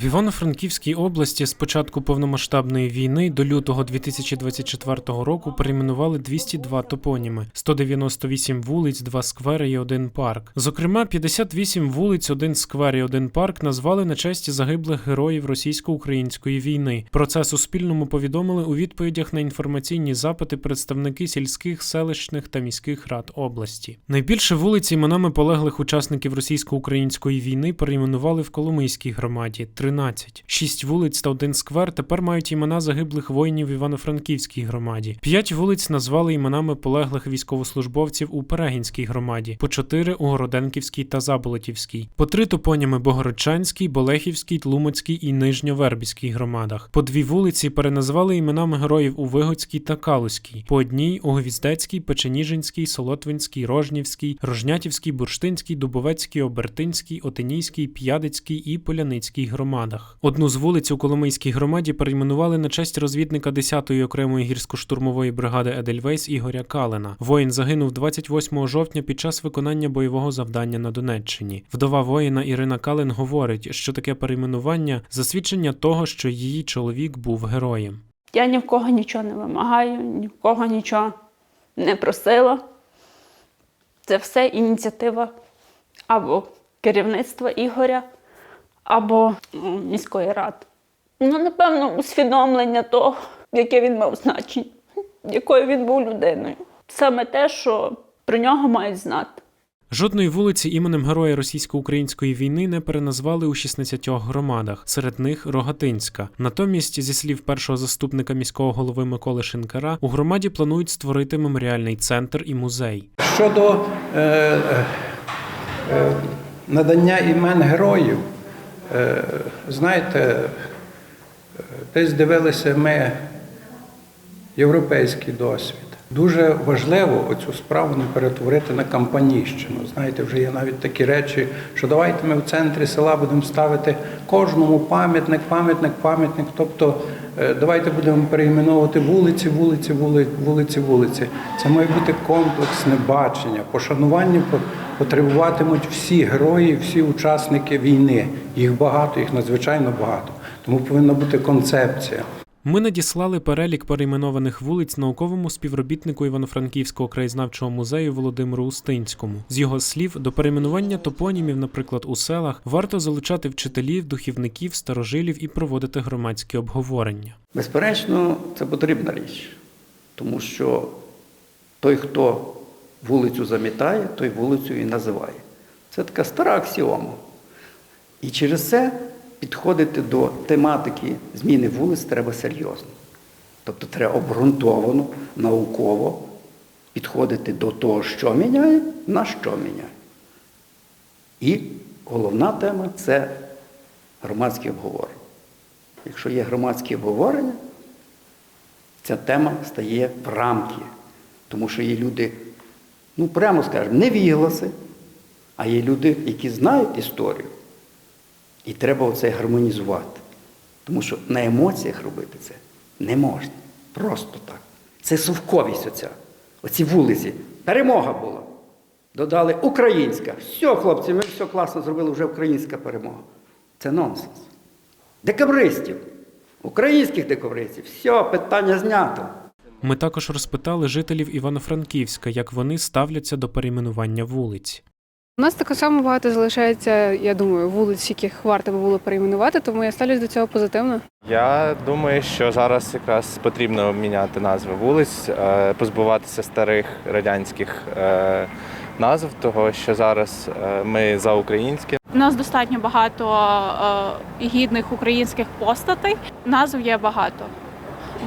В Івано-Франківській області з початку повномасштабної війни до лютого 2024 року перейменували 202 топоніми, 198 вулиць, 2 сквери і 1 парк. Зокрема, 58 вулиць, 1 сквер і 1 парк назвали на честь загиблих героїв російсько-української війни. Про це Суспільному повідомили у відповідях на інформаційні запити представники сільських, селищних та міських рад області. Найбільше вулиць іменами полеглих учасників російсько-української війни перейменували в Коломийській громаді 13. Шість вулиць та один сквер тепер мають імена загиблих воїнів в Івано-Франківській громаді. П'ять вулиць назвали іменами полеглих військовослужбовців у Перегінській громаді, по чотири у Городенківській та Заболотівській, по три топоніми Богородчанській, Болехівській, Тлумацькій і Нижньовербіській громадах. По дві вулиці переназвали іменами героїв у Вигоцькій та Калузькій, по одній у Гвіздецькій, Печеніжинській, Солотвинській, Рожнівській, Рожнятівській, Бурштинській, Дубовецькій, Обертинській, Отинійській, П'ядицькій і Поляницькій громадах. Одну з вулиць у Коломийській громаді перейменували на честь розвідника 10-ї окремої гірсько-штурмової бригади Едельвейс Ігоря Калина. Воїн загинув 28 жовтня під час виконання бойового завдання на Донеччині. Вдова воїна Ірина Калин говорить, що таке перейменування засвідчення того, що її чоловік був героєм. Я ні в кого нічого не вимагаю, ні в кого нічого не просила. Це все ініціатива або керівництва Ігоря, або міської ради. Ну, напевно, усвідомлення того, яке він мав значення, якою він був людиною. Саме те, що про нього мають знати. Жодної вулиці іменем героя російсько-української війни не переназвали у 16 громадах, серед них Рогатинська. Натомість, зі слів першого заступника міського голови Миколи Шинкара, у громаді планують створити меморіальний центр і музей. Щодо е, е, е, надання імен героїв, знаєте, е, десь дивилися ми європейський досвід. Дуже важливо оцю справу не перетворити на кампанійщину. Знаєте, вже є навіть такі речі, що давайте ми в центрі села будемо ставити кожному пам'ятник, пам'ятник, пам'ятник. Тобто е, давайте будемо перейменовувати вулиці, вулиці, вулиці, вулиці. Це має бути комплексне бачення. Пошанування по- потребуватимуть всі герої, всі учасники війни. Їх багато, їх надзвичайно багато. Тому повинна бути концепція. Ми надіслали перелік перейменованих вулиць науковому співробітнику Івано-Франківського краєзнавчого музею Володимиру Устинському. З його слів, до перейменування топонімів, наприклад, у селах, варто залучати вчителів, духівників, старожилів і проводити громадські обговорення. Безперечно, це потрібна річ, тому що той, хто вулицю замітає, той вулицю і називає. Це така стара аксіома. І через це підходити до тематики зміни вулиць треба серйозно. Тобто треба обґрунтовано, науково підходити до того, що міняє, на що міняє. І головна тема це громадські обговорення. Якщо є громадські обговорення, ця тема стає в рамки. Тому що є люди, ну прямо скажемо, невігласи, а є люди, які знають історію. І треба оце гармонізувати. Тому що на емоціях робити це не можна. Просто так. Це совковість оця. Оці вулиці. Перемога була. Додали українська. Все, хлопці, ми все класно зробили, вже українська перемога. Це нонсенс. Декабристів, українських декабристів, все, питання знято. Ми також розпитали жителів Івано-Франківська, як вони ставляться до перейменування вулиць. У нас так само багато залишається, я думаю, вулиць, яких варто би було перейменувати, тому я ставлюсь до цього позитивно. Я думаю, що зараз якраз потрібно міняти назви вулиць, е, позбуватися старих радянських е, назв, того що зараз е, ми за українське. У нас достатньо багато гідних українських постатей. Назв є багато.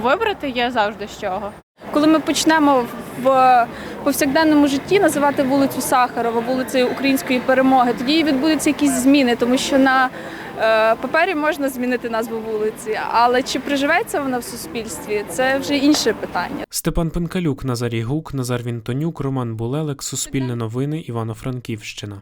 Вибрати є завжди з чого. Коли ми почнемо в повсякденному житті називати вулицю Сахарова вулицею Української перемоги, тоді відбудуться якісь зміни, тому що на е, папері можна змінити назву вулиці, але чи приживеться вона в суспільстві, це вже інше питання. Степан Пенкалюк, Назарій Гук, Назар Вінтонюк, Роман Булелек, Суспільне новини, Івано-Франківщина.